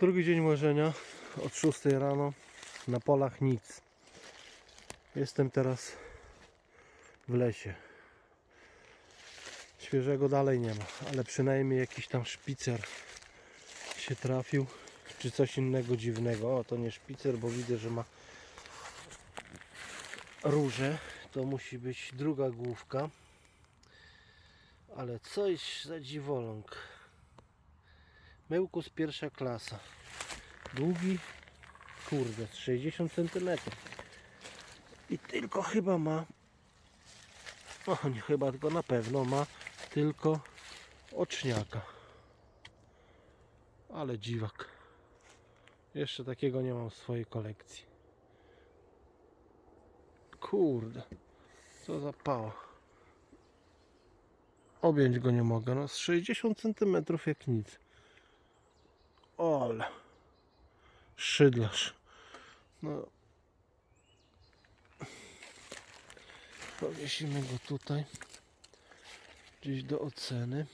Drugi dzień łożenia od 6 rano na polach nic. Jestem teraz w lesie. Świeżego dalej nie ma, ale przynajmniej jakiś tam szpicer się trafił, czy coś innego dziwnego. O, to nie szpicer, bo widzę, że ma róże. To musi być druga główka. Ale coś za dziwoląg. Mełkus pierwsza klasa. Długi, kurde, z 60 cm. I tylko chyba ma, o nie chyba, tylko na pewno ma tylko oczniaka. Ale dziwak. Jeszcze takiego nie mam w swojej kolekcji. Kurde, co za pała. Objąć go nie mogę, no z 60 cm jak nic. Ole. Szydlarz. No. Powiesimy go tutaj. Gdzieś do oceny.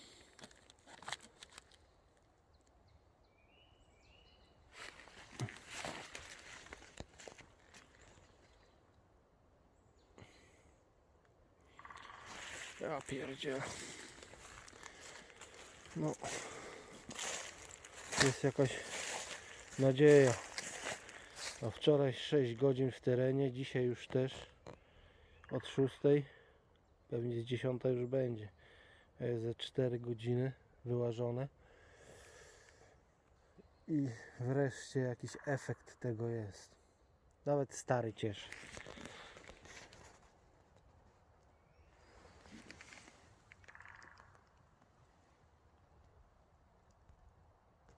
Ja pierdzielę. No. Jest jakaś nadzieja. A wczoraj 6 godzin w terenie, dzisiaj już też od 6. Pewnie z 10 już będzie. Jest ze 4 godziny wyłażone. I wreszcie jakiś efekt tego jest. Nawet stary cieszy.